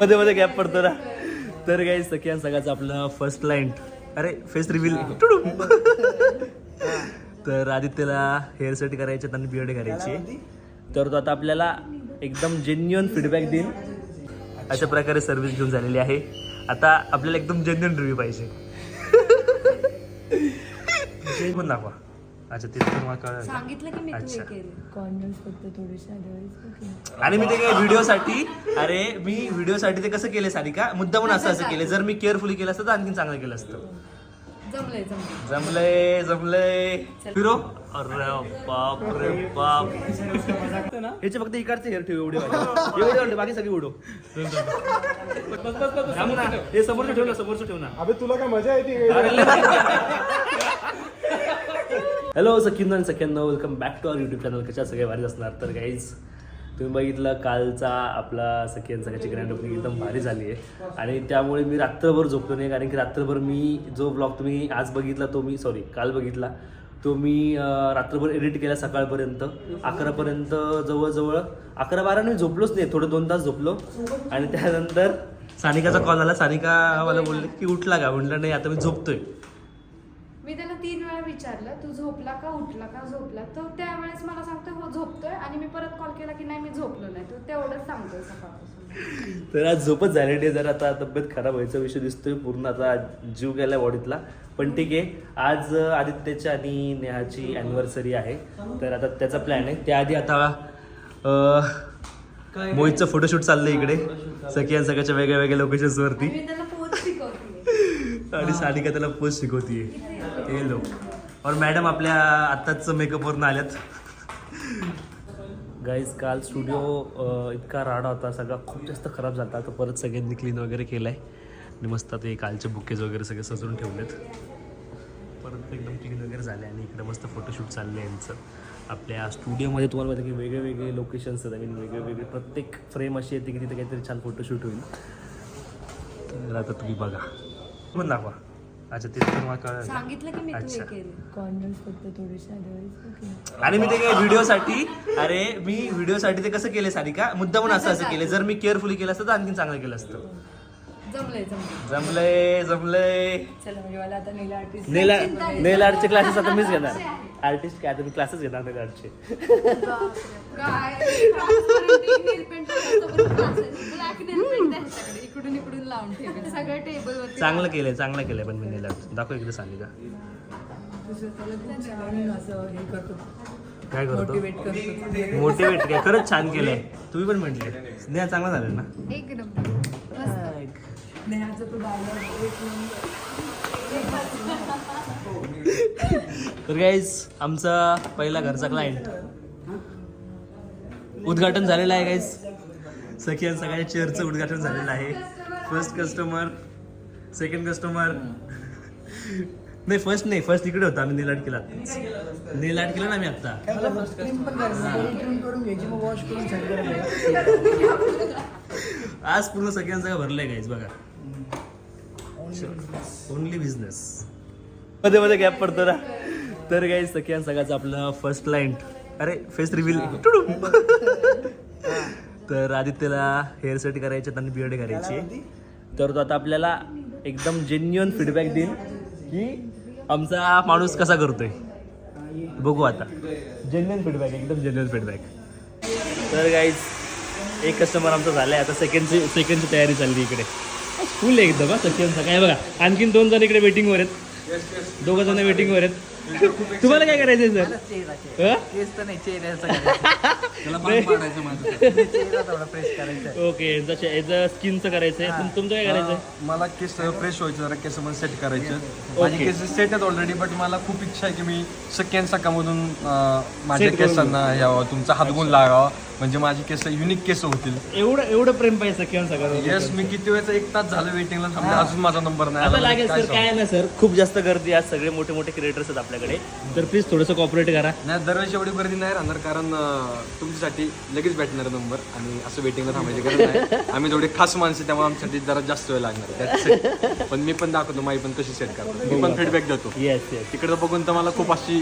मध्ये मध्ये गॅप पडतो ना. तर काही सख्या सगळ्याच आपलं फर्स्ट लाईन अरे फेस रिव्हिल तर आदित्यला हेअर सेट करायचे आणि बियर्ड करायची. तर तो आता आपल्याला एकदम जेन्युअन फीडबॅक देईल. अशा प्रकारे सर्व्हिस घेऊन झालेली आहे. आता आपल्याला एकदम जेन्युअन रिव्ह्यू पाहिजे. पण दाखवा. अच्छा ते तर मला कळलं सांगितलं की मी तू अच्छा. हे केलं कॉर्नर्स फक्त थोडेसे otherwise आणि मी ते काय व्हिडिओसाठी अरे मी व्हिडिओसाठी ते कसं केले सारिका? मुद्दा म्हणून असं असं केलं जर मी केअरफुली केलं असतं तर आणखीन चांगलं केलं असतं. जमलंय जमलंय. जमलंय जमलंय. फिरो. अरे बाप रे बाप. याचे फक्त इकडचे हेअर ठेव एवढे वाले. एवढे वाले, बाकी सगळे उडो थांब ना. हे समोरचं ठेव ना समोरचं ठेव ना. अबे तुला काय मजा येते? हॅलो सखीन आणि सख्यांना. Welcome back to our YouTube channel कशा सगळे भारी असणार? तर गाईज तुम्ही बघितलं कालचा आपला सखीन सगळ्याची ग्रँड ओपनिंग एकदम भारी झाली आहे आणि त्यामुळे मी रात्रभर झोपलो नाही कारण की रात्रभर मी जो ब्लॉग तुम्ही आज बघितला तो मी सॉरी काल बघितला तो मी रात्रभर एडिट केला सकाळपर्यंत. अकरापर्यंत जवळजवळ अकरा बारा मी झोपलोच नाही. थोडं दोन तास झोपलो. आणि त्यानंतर सानिकाचा कॉल आला. सानिका मला बोलले की उठला का? म्हटलं नाही आता मी झोपतोय. मी त्याला तीन वेळा विचारलं तू झोपला का? उठला का? झोपला? तो त्यावेळेस मला सांगतोय हो झोपतोय. आणि मी परत कॉल केला की नाही मी झोपलो नाही. तो तेवढंच सांगतोय सकाळपासून. तर आज झोपच झाली नाही. जर आता तब्येत खराब व्हायचा विषय दिसतोय. पूर्ण आता जीव गेला बॉडीतला पण ठीक आहे. आज आदित्यच्या आणि नेहाची अॅनिव्हर्सरी आहे. तर आता त्याचा प्लॅन आहे. त्याआधी आता मोहितचं फोटोशूट चाललंय इकडे. सखियान सगळ्याच्या वेगळ्या वेगळ्या लोकेशन्स वरती मी त्याला पोच शिकवते आणि सानिका त्याला पोस्ट शिकवतीये. हे लोक. और मॅडम आपल्या आत्ताच मेकअपवरून आल्यात. गाईज काल स्टुडिओ इतका राडा होता. सगळा खूप जास्त खराब झाला आता परत सगळ्यांनी क्लीन वगैरे केलं आहे आणि मस्त हे कालचे बुकेज वगैरे सगळे सजवून ठेवलेत. परत एकदम क्लीन वगैरे झाले आणि इकडे मस्त फोटोशूट चाललं आहे यांचं. आपल्या स्टुडिओमध्ये तुम्हाला माहिती की वेगळे वेगळे लोकेशन्स आहेत. आय मीन वेगळे वेगळे प्रत्येक फ्रेम अशी येते की तिथे काहीतरी छान फोटोशूट होईल. तर आता तुम्ही बघा. पण दाखवा. अच्छा ते तर मला कळलं. सांगितलं की मी तू अच्छा. केलं. कॉर्नर्स फक्त थोडेसे आणि मी ते काय व्हिडिओसाठी अरे मी व्हिडिओसाठी ते कसं केले सारिका? मुद्दा म्हणून असं असं केलं जर मी केअरफुली केलं असतं तर आणखीन चांगलं केलं असतं. जमलंय जमलंय. जमलंय चला म्हणजे मला आता नेला आर्टिस्ट नेल नेल आर्टचे क्लासेस आता मीच घेणार. आर्टिस्ट काय आता मी क्लासेस घेणार नेल आर्टचे चांगलं केलंय चांगलं केलंय पण मी नेल आर्ट दाखव इकडे हे करतो. काय करतो? मोटिवेट काय? खरंच छान केलंय. तुम्ही पण म्हटले. स्नेहा चांगला झालं ना? एक नंबर मस्त नेहाचा तो डायलॉग एक नंबर. तर गाईज आमचा पहिला घरचा क्लायंट उद्घाटन झालेलं आहे गाईज सखियन सगळ्या चेअरचं उद्घाटन झालेलं आहे. फर्स्ट कस्टमर सेकंड कस्टमर नाही फर्स्ट नाही फर्स्ट इकडे होता आम्ही नेलाट केला नेलाट केला ना आम्ही आता आज पूर्ण सगळ्यांचं सगळं भरलंय गाईज बघा. ओनली बिझनेस मध्ये मध्ये गॅप पडतो ना. तर गाईज सखियान सगळ्याचं आपलं फर्स्ट लाईन अरे फेस रिव्हिल तर आदित्यला हेअर सेट करायचे आणि बियर्ड करायची. तर तो आता आपल्याला एकदम जेन्युअन फीडबॅक देईल की आमचा माणूस कसा करतोय. बघू आता. जेन्युअन फीडबॅक एकदम जेन्युअन फीडबॅक तर गाईज एक कस्टमर आमचा झालाय. आता सेकंडची सेकंडची तयारी चालली इकडे. फुल एकदम हा सेकंडचा काय. बघा आणखीन दोन जण इकडे वेटिंगवर आहेत. दोघं जण वेटिंगवर आहेत. तुम्हाला काय करायचंय सर केस तर नाही चेहऱ्याचं त्याला बांध पाडायचं माझं. चेहरा थोडा फ्रेश करायचा ओके याचं याचं स्किनचं करायचंय. तुम- तुमचं काय करायचंय? मला केस फ्रेश व्हायचं जरा केस मला सेट करायचे. माझे केस सेट आहेत ऑलरेडी बट मला खूप इच्छा आहे की मी शक्यान सकामधून माझ्या केसांना यावं तुमचा हातगुण लागावा. म्हणजे माझे केस युनिक केस होतील. एवढं एवढं प्रेम पाहिजे सख्यान सगळं येस मी किती वेळेचा एक तास झालं वेटिंगला थांबले अजून माझा नंबर नाही. लागेल सर काय ना सर खूप जास्त गर्दी आज सगळे मोठे मोठे क्रिएटर्स आहेत आपल्याकडे. तर प्लीज थोडंसं कॉपरेट करा? नाही दरवेळेस एवढी गर्दी नाही राहणार कारण अं, तुमच्यासाठी लगेच भेटणार नंबर आणि असं वेटिंगला थांबायची गरज नाही. आम्ही थोडे खास माणसं त्यामुळे आमच्यासाठी जरा जास्त वेळ लागणार आहे. That's it. पण मी पण दाखवतो माई पण कशी सेट करतो. मी पण फीडबॅक देतो. येस येस तिकडं बघून तर मला खूप अशी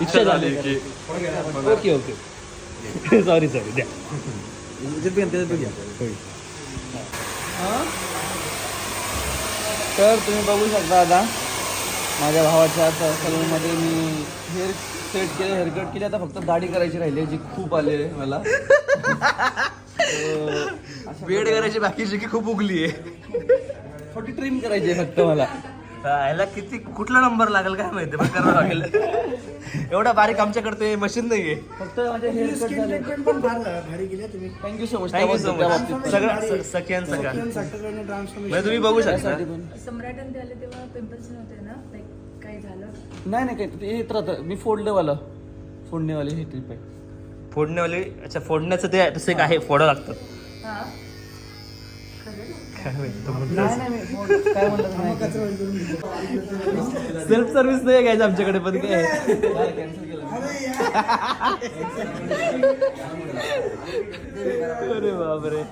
इच्छा झाली की ओके ओके सॉरी सॉरी द्या. तर तुम्ही बघू शकता आता. माझ्या भावाच्या सलूनमध्ये मी हेअर सेट केले हेअरकट केले. आता फक्त दाढी करायची राहिली जी खूप आले मला. वेड करायची बाकीची की खूप उगली आहे. छोटी ट्रिम करायची आहे फक्त मला. याला किती कुठला नंबर लागेल काय माहिती पण करावं लागेल. एवढा बारीक आमच्याकडे ते मशीन नाहीये फक्त माझे हेअरकट स्किन झाले. ट्रीटमेंट पण फार भारी केली तुम्ही. Thank you so much thank you so much. सगळं सख्यान सगळ्यां म्हणजे तुम्ही बघू शकता. आले तेव्हा पिंपल्स नव्हते ना? नाही नाही काही ते येत राहतं. मी फोडलेवाला फोडणेवाली हे ट्रिप आहे. फोडण्यावाले अच्छा फोडण्याचं ते तसं एक आहे फोडं लागतं. हा. नाही नाही मी फोड- काय म्हणलं नाही. सेल्फ सर्व्हिस नाही घ्यायचं आमच्याकडे पण काय कॅन्सल केलं अरे बापरे.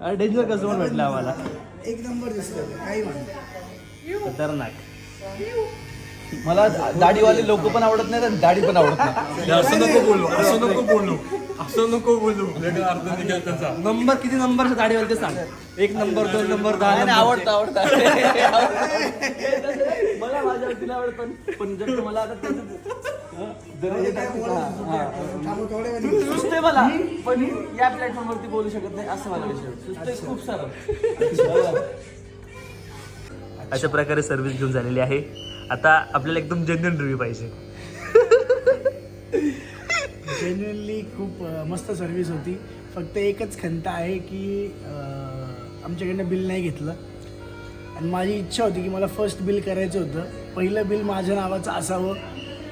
अरे डेंजर कस्टमर भेटलं आम्हाला. एक नंबर दिसतो काही म्हणतो खतरनाक. मला दाढीवाले लोक पण आवडत नाही आणि दाढी पण आवडत नाही असं नको बोलू असं नको बोलू असं नको बोलू. अर्ध निघेल त्याचा. नंबर किती नंबर गाडीवर ते सांग. एक नंबर दोन नंबर दहा. आवडतं आवडतं. मला माझ्या व्यक्तीला आवडतं पण जर मला आता वेळ सुचते मला पण या प्लॅटफॉर्म वरती बोलू शकत नाही असं मला विषय खूप सारं अशा प्रकारे सर्व्हिस घेऊन झालेली आहे. आता आपल्याला एकदम जेन्युन रिव्ह्यू पाहिजे. जेन्युअनली खूप अं, मस्त सर्व्हिस होती. फक्त एकच खंत आहे की अं, आमच्याकडनं बिल नाही घेतलं. आणि माझी इच्छा होती की मला फर्स्ट बिल करायचं होतं. पहिलं बिल माझ्या नावाचं असावं.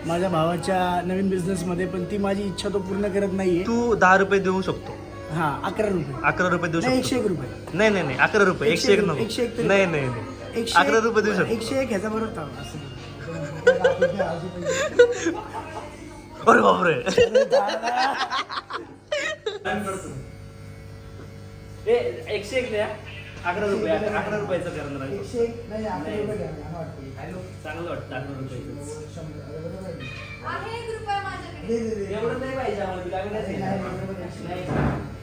माझ्या भावाच्या नवीन बिझनेसमध्ये पण ती माझी इच्छा तो पूर्ण करत नाहीये. तू दहा रुपये देऊ शकतो. हां अकरा रुपये. अकरा रुपये देऊ नाही एकशे शकतो. एक रुपये. नाही नाही नाही अकरा रुपये एकशे एक नको. एकशे एक तरी- नाही नाही नाही. एकशे अकरा रुपये देऊ शकतो. एकशे एक ह्याचा बरोबर थांब असं. अरे बापरे. एकशे एक द्या. अकरा रुपये अकरा अकरा रुपयाचं करणार आहे. एकशे एक नाही अकरा रुपये घ्या मला वाटतं. चांगलं वाटतं अकरा रुपया दे. एवढं नाही पाहिजे आम्हाला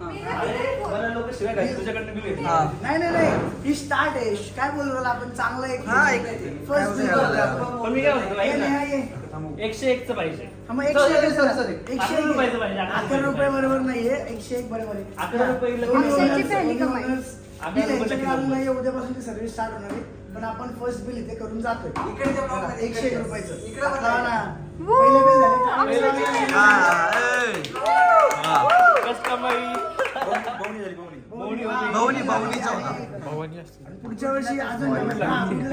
मला लोक शिवाय घालतील तुझ्याकडनं बिल घेतलं. नाही नाही नाही. ही स्टार्ट आहे. काय बोलू राहिला आपण चांगलं एक फर्स्ट बिल? करतोय आपण. पण मी काय म्हणतो ऐक ये, ना. ये, ये. एकशे एकचं पाहिजे. हा, एक अकरा रुपयाचं पाहिजे, अकरा अकरा रुपये बरोबर नाहीये एकशे एक बरोबर आहे. अकरा रुपये इला दोन्ही किती owners, पैशाची पहिली दोन्ही कमाई. owners. अकरा मी रुपयाची त्यांच्याकडे आलो कमाई. नाही उद्यापासून ती सर्व्हिस स्टार्ट होणार आहे. पण आपण फर्स्ट बिल इथे करून जातोय. एकशे एक रुपयाचं. हा ना. पहिले बिल झाले होता. आणि पुढच्या वर्षी अजून हा, बिल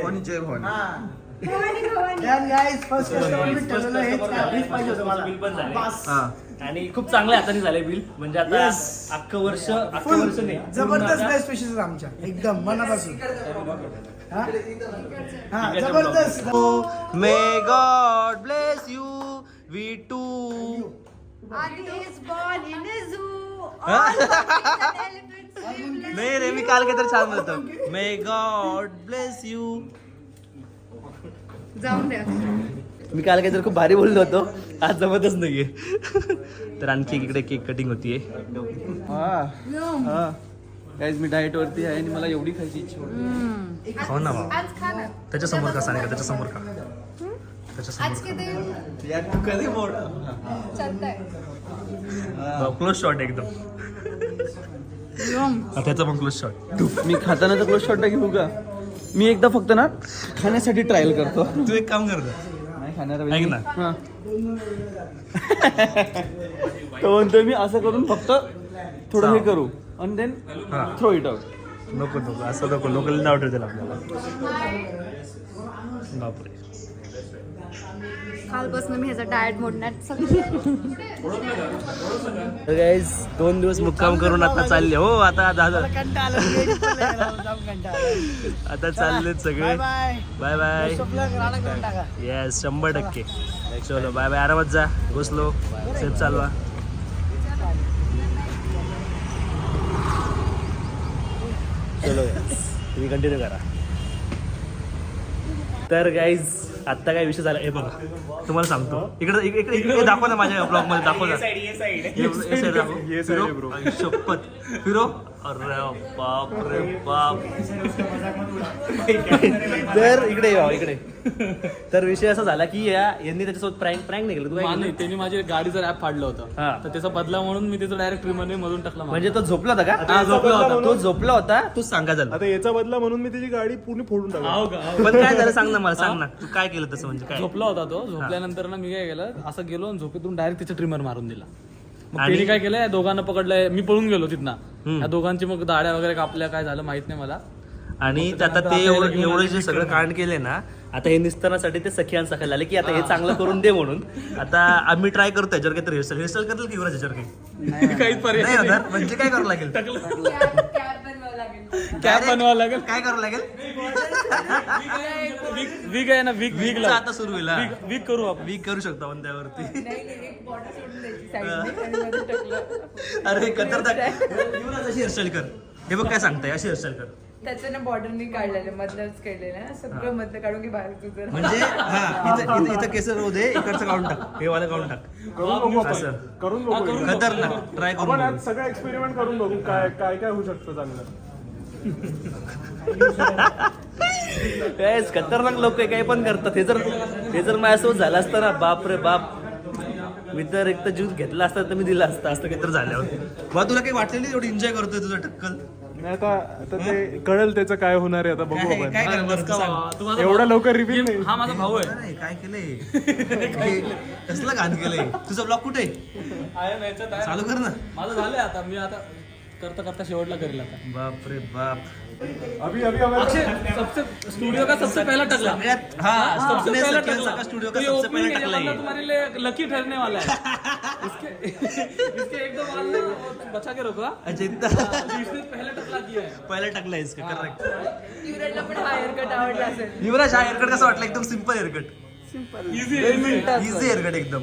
right. जय भवानी. हा. Bhavani Bhavani. Then guys, first customer मी ठरवलं हेच काय, हेच पाहिजे होतं मला. बिल पण झाले. बस. आणि खूप चांगल्या हाताने झाले बिल म्हणजे आता Yes. अख्खं वर्ष अख्खं. वर्ष नाही. पूर्ण जबरदस्त आता- बेस्ट विशेष आमच्या. एकदम मनापासून. हा? हा जबरदस्त. May God bless you we too Adi is born in a zoo. नाही रे मी काल काहीतरी छान बोलतो मे गॉड ब्लेस यू जाऊन द्या. मी काल काहीतरी खूप भारी बोललो होतो. आज जमतच नाहीये तर आणखी इकडे केक कटिंग होतीये. हा। गाईज मी डाएट वरती आहे आणि मला एवढी खायची इच्छा होती. खाऊ ना त्याच्यासमोर का सांगा त्याच्यासमोर का त्याच्यासमोर किती? कधी मोड चालतंय. क्लोज शॉट एकदम. त्याचा पण क्लोज शॉट मी खाताना तर क्लोज शॉट घेऊ का? मी एकदा फक्त ना खाण्यासाठी ट्रायल करतो. तू एक काम कर ना. नाही ना. हा. तो म्हणतोय मी असं करून फक्त थोडं हे करू. आणि देन हा. थ्रो इट आउट नको नको. असं नको. लोकल नाव ठेवतील आपल्याला. बापरे. कालपासून मी ह्याचा मोडण्यात गाईज दोन दिवस मुक्काम करून आता चालले. हो आता दादा. आता. चाललेत सगळे. बाय बाय येस शंभर टक्के. चलो बाय बाय आरामात जा. घुसलो सेफ चालवा. चलो तुम्ही कंटिन्यू करा. तर गाईज आत्ता काय विषय झाला? हे बघा. तुम्हाला सांगतो. इकडे इकडे इकडे दाखव ना माझ्या ब्लॉगमध्ये दाखव ना. शपथ. फिरो अरे बाप रे बाप. तर इकडे या इकडे. तर विषय असा झाला की या यांनी त्याच्यासोबत प्रँक प्रँक तू काय नाही केलं? त्यांनी माझे गाडीचं ऍप फाडलं होतं. तर त्याचा बदला म्हणून मी त्याचं डायरेक्टमध्ये मधून टाकला म्हणजे तो झोपला होता का? हा, झोपला होता. तो झोपला होता तू सांगा झालं. आता याचा बदला म्हणून मी त्याची गाडी पूर्ण फोडून टाकली. हाव का हाव. पण काय झालं? सांग ना मला सांग ना. तू काय केलं तसं म्हणजे काय? झोपला होता तो. झोपल्यानंतर ना मी काय केलं असं गेलो आणि झोपेतून डायरेक्ट त्याचा ट्रिमर मारून दिला. मग आणि- त्यांनी काय केलं या दोघांना पकडलंय. मी पळून गेलो तिथनं. या दोघांची मग दाड्या वगैरे कापल्या काय झालं माहीत नाही मला. आणि आता ते एवढं एवढं जे सगळं कांड केले ना आता हे निस्तारासाठी ते सखियान सखायला आले की आता हे चांगलं करून दे म्हणून. आता आम्ही ट्राय करतो याच्यावर काहीतरी हेअरस्टाईल हेअरस्टाईल करतील की युवराज याच्यावर काही? काहीच पर्याय नाही होणार म्हणजे काय करावं लागेल? कॅब बनवावं लागेल. काय करावं लागेल? वीक आहे ना वीक वीक वीकचं आता सुरू होईल. वीक करू आपण. वीक करू शकतो आपण त्यावरती. अरे अशी हेअरस्टाईल कर. हे बघ काय सांगताय अशी हेअरस्टाईल कर. त्याचं ना बॉर्डरनी काढलेलं मधलंच केलेलं ना सगळं मधलं काढून की बाहेर तुझं म्हणजे हा इथं इथं केसर होऊ दे इकडचं काढून टाक. हे वाला काढून टाक. करून बघू असं. आपण. करून. खतरनाक. ट्राय आपण करून. सगळं एक्सपेरिमेंट करून बघू काय काय काय होऊ शकतं चांगलं. काय खतरनाक लोक काही पण करतात. हे जर हे जर माझ्यासोबत झालं असतं ना बाप रे बाप. मी तर एक तर ज्यूस घेतला असता तर मी दिला असता असतं काहीतरी झाल्यावर. बा तुला काही वाटलं नाही एवढं एन्जॉय करतोय तुझं टक्कल? नाही आता आता ते कळेल त्याचं काय होणार आहे आता बघू आपण. एवढा लवकर रिव्हील नाही. हा माझा भाऊ आहे. काय केलंय? कसलं घाण केलंय? तुझा ब्लॉग कुठे. चालू कर ना. माझं झालंय आता मी आता करता करता शेवटला करेल आता बाप रे बाप। अभी अभी हमारे अक्षय सबसे स्टूडियो का सबसे पहला टकला। सगळ्यात हा सबसे पहला टकला सखा स्टूडियो का सबसे पहला टकला बंदा ये। तुम्हारे लिए लकी ठहरने वाला है। इसके इसके एक दो बाल ना बचा के रखो हाँ? अच्छा इतना इसने पहला टकला किया है। पहिला टाकला इसका करेक्ट युवराजला पण हा हेअरकट आवडला असेल युवराज हा हेअरकट कसं वाटलं एकदम simple haircut easy easy haircut एकदम।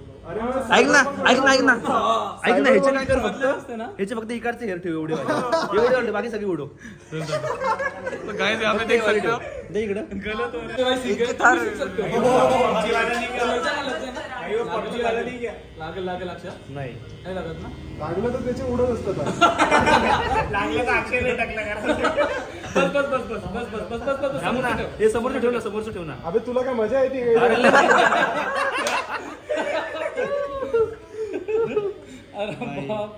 ऐक ना ऐक ना ऐक ना ऐक ना ह्याचे काय कर फक्त बदलत असते ना ह्याचे फक्त इकडचे हेअर ठेव एवढे वाले. एवढे वाले, बाकी सगळी उडव तो guys, यहाँ पे देख सकते हो. दे इकडं गलत हो रहा है. तो भाई सीख गए, तुम भी सीख सकते हो. लागेल लागेल अक्षय नाही नाही लागत ना लागलं तर त्याचे उडत असतात बस बस बस बस बस बस बस बस बस थांब ना हे समोरचं ठेव ना समोरचं ठेव ना अबे तुला काय मजा येते अरे अरे बाप.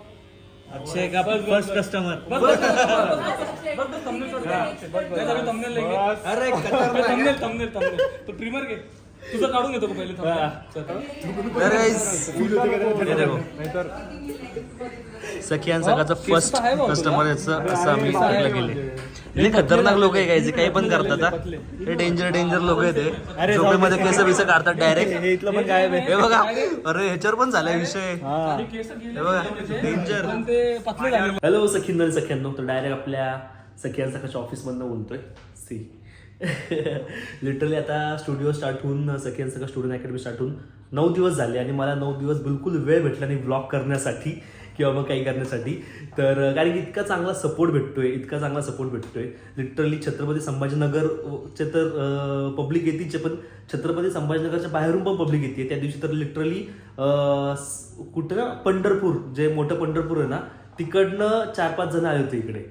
अक्षय का फर्स्ट कस्टमर बस. बस बस बस बस बस thumbnail छोड़ दे. बस. अभी thumbnail लेंगे. अरे अरे thumbnail thumbnail thumbnail. तो ट्रिमर घे. तुझं काढून घेतो का पहिले. तर हे. सखियान फर्स्ट आहे कस्टमर याचं असं आम्ही गेले खतरनाक लोक आहे काय जे काही पण करतात हा. हे डेंजर डेंजर लोक आहे ते झोपेमध्ये केस बिस काढतात डायरेक्ट हे इथलं पण काय हे बघा. अरे ह्याच्यावर पण झालाय विषय. आणि केस गेले हे बघा डेंजर पण ते पतले झाले. हॅलो सखिंदर सख्यांनो तर डायरेक्ट आपल्या सखियान सकाळच्या ऑफिसमधनं बोलतोय. सी लिटरली आता स्टुडिओ स्टार्ट होऊन सेकंड सगळं स्टुडिओ अकॅडमी स्टार्ट होऊन नऊ दिवस झाले आणि मला नऊ दिवस बिलकुल वेळ भेटला नाही ब्लॉग करण्यासाठी किंवा मग काही करण्यासाठी. तर कारण की इतका चांगला सपोर्ट भेटतोय इतका चांगला सपोर्ट भेटतोय. लिटरली छत्रपती संभाजीनगर चे तर पब्लिक येतीचे पण छत्रपती संभाजीनगरच्या बाहेरून पण पब्लिक येते त्या दिवशी तर लिटरली कुठं? ना पंढरपूर जे मोठं पंढरपूर आहे ना तिकडनं चार पाच जण आले होते इकडे.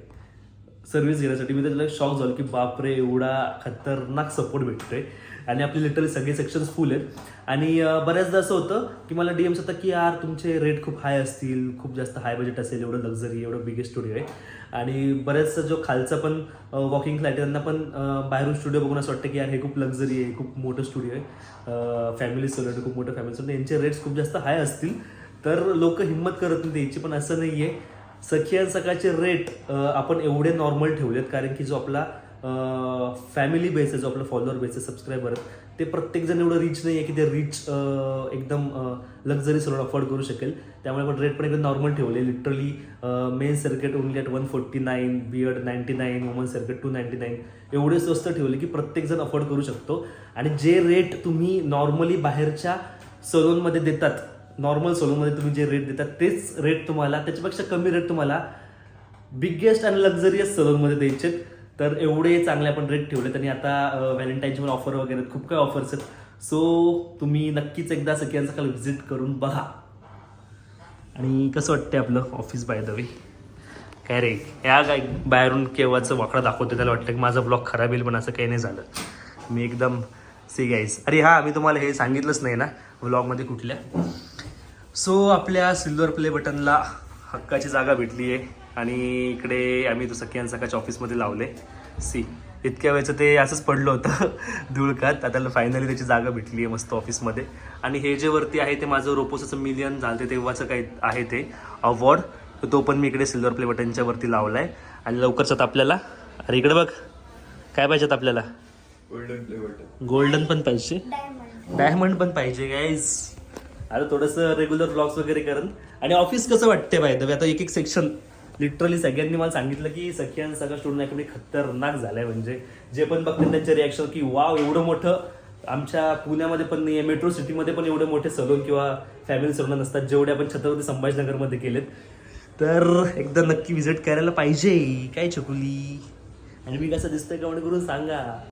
सर्व्हिस घेण्यासाठी मी त्याला शॉक झालो की बापरे एवढा खतरनाक सपोर्ट भेटतोय. आणि आपले लिटरली सगळे सेक्शन्स फुल आहेत. आणि बऱ्याचदा असं होतं की मला डी एम होतं की यार तुमचे रेट खूप हाय असतील खूप जास्त हाय बजेट असेल एवढं लक्झरी एवढं बिगेस्ट स्टुडिओ आहे. आणि बऱ्याचसा जो खालचा पण वॉकिंग फ्लॅट आहे त्यांना पण बाहेरून स्टुडिओ बघून असं वाटतं की यार हे खूप लक्झरी आहे खूप मोठं स्टुडिओ आहे. फॅमिली सोलर खूप मोठं फॅमिली सोलर यांचे रेट्स खूप जास्त हाय असतील. तर लोक हिंमत करत नाही द्यायची पण असं नाही आहे सखी आणि सकाळचे रेट आपण एवढे नॉर्मल ठेवलेत कारण की जो आपला फॅमिली बेस आहे जो आपला फॉलोअर बेस आहे सबस्क्रायबर ते प्रत्येकजण एवढं रिच नाही आहे की ते रिच एकदम लक्झरी सलून अफोर्ड करू शकेल. त्यामुळे आपण रेट पण एकदम नॉर्मल ठेवले. Literally men circuit only at one forty nine beard ninety nine woman circuit two ninety nine एवढे स्वस्त ठेवले की प्रत्येकजण अफोर्ड करू शकतो. आणि जे रेट तुम्ही नॉर्मली बाहेरच्या सलूनमध्ये देतात नॉर्मल सलूनमध्ये तुम्ही जे रेट देतात तेच रेट तुम्हाला त्याच्यापेक्षा कमी रेट तुम्हाला बिगेस्ट आणि लक्झरियस सलूनमध्ये द्यायचे तर एवढे चांगले आपण रेट ठेवलेत आणि आता व्हॅलेंटाईनचे पण ऑफर वगैरे खूप काही ऑफर्स आहेत. सो तुम्ही नक्कीच एकदा सखियांचा काल व्हिजिट करून बघा. आणि कसं वाटतंय आपलं ऑफिस बाय द वे काय रे? या काय बाहेरून केव्हाचं वाकडं दाखवतो त्याला वाटतं की माझा ब्लॉग खराब येईल पण असं काही नाही झालं. मी एकदम सी गाईज अरे हां मी तुम्हाला हे सांगितलंच नाही ना व्लॉगमध्ये कुठल्या? सो आपल्या सिल्वर प्ले बटनला हक्काची जागा भेटली आहे. आणि इकडे आम्ही तो सखियान सकाळच्या ऑफिसमध्ये लावले. सी इतक्या वेळचं ते असंच पडलं होतं धुळकात. आता फायनली त्याची जागा भेटली आहे मस्त ऑफिसमध्ये. आणि हे जे वरती आहे ते माझं रोपोसाचं मिलियन झालं ते तेव्हाचं काही आहे ते अवॉर्ड तो पण मी इकडे सिल्वर प्ले बटनच्या वरती लावला आहे आणि लवकरच आता आपल्याला अरे इकडे बघ काय पाहिजेत आपल्याला? गोल्डन पण पाहिजे. डायमंड पण पाहिजे गाईज आता थोडंसं रेग्युलर ब्लॉग्स वगैरे करण आणि ऑफिस कसं वाटते बाय आता एक एक सेक्शन लिटरली सगळ्यांनी मला सांगितलं की सख्यान सगळं स्टुडंट अकॅडमी खतरनाक झालंय म्हणजे जे पण बघतील त्यांचे रिॲक्शन की वाव एवढं मोठं आमच्या पुण्यामध्ये पण नाही आहे मेट्रो सिटीमध्ये पण एवढे मोठे सलून किंवा फॅमिली सलून नसतात जेवढे आपण छत्रपती संभाजीनगरमध्ये केलेत. तर एकदा नक्की व्हिजिट करायला पाहिजे काय चकुली आणि मी कसं दिसतंय कमेंट करून सांगा.